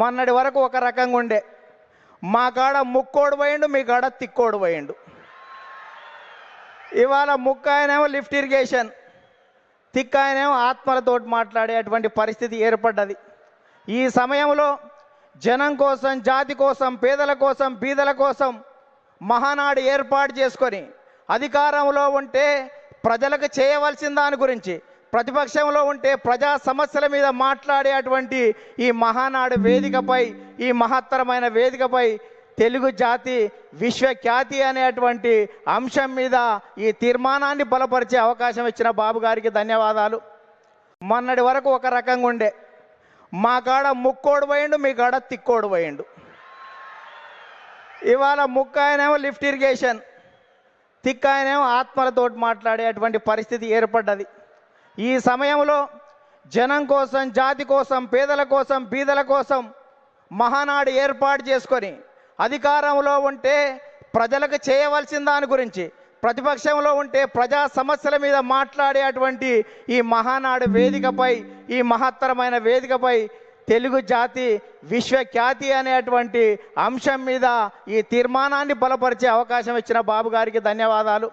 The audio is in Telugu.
మొన్నటి వరకు ఒక రకంగా ఉండే. మా కాడ ముక్కోడు పోయిండు మీ కాడ తిక్కోడు పోయిండు. ఇవాళ ముక్క ఆయనేమో లిఫ్ట్ ఇరిగేషన్ తిక్క ఆయనేమో ఆత్మలతోటి మాట్లాడేటువంటి పరిస్థితి ఏర్పడ్డది. ఈ సమయంలో జనం కోసం జాతి కోసం పేదల కోసం బీదల కోసం మహానాడు ఏర్పాటు చేసుకొని అధికారంలో ఉంటే ప్రజలకు చేయవలసిన దాని గురించి ప్రతిపక్షంలో ఉంటే ప్రజా సమస్యల మీద మాట్లాడేటువంటి ఈ మహానాడు వేదికపై ఈ మహత్తరమైన వేదికపై తెలుగు జాతి విశ్వఖ్యాతి అనేటువంటి అంశం మీద ఈ తీర్మానాన్ని బలపరిచే అవకాశం ఇచ్చిన బాబు గారికి ధన్యవాదాలు. మొన్నటి వరకు ఒక రకంగా ఉండే మా కాడ ముక్కోడు పోయిండు మీ కాడ తిక్కోడు పోయిండు. ఇవాళ ముక్క ఆయనేమో లిఫ్ట్ ఇరిగేషన్ తిక్క ఆయనేమో ఆత్మలతోటి మాట్లాడేటువంటి పరిస్థితి ఏర్పడ్డది. ఈ సమయంలో జనం కోసం జాతి కోసం పేదల కోసం బీదల కోసం మహానాడు ఏర్పాటు చేసుకొని అధికారంలో ఉంటే ప్రజలకు చేయవలసిన దాని గురించి ప్రతిపక్షంలో ఉంటే ప్రజా సమస్యల మీద మాట్లాడేటువంటి ఈ మహానాడు వేదికపై ఈ మహత్తరమైన వేదికపై తెలుగు జాతి విశ్వఖ్యాతి అనేటువంటి అంశం మీద ఈ తీర్మానాన్ని బలపరిచే అవకాశం ఇచ్చిన బాబు గారికి ధన్యవాదాలు.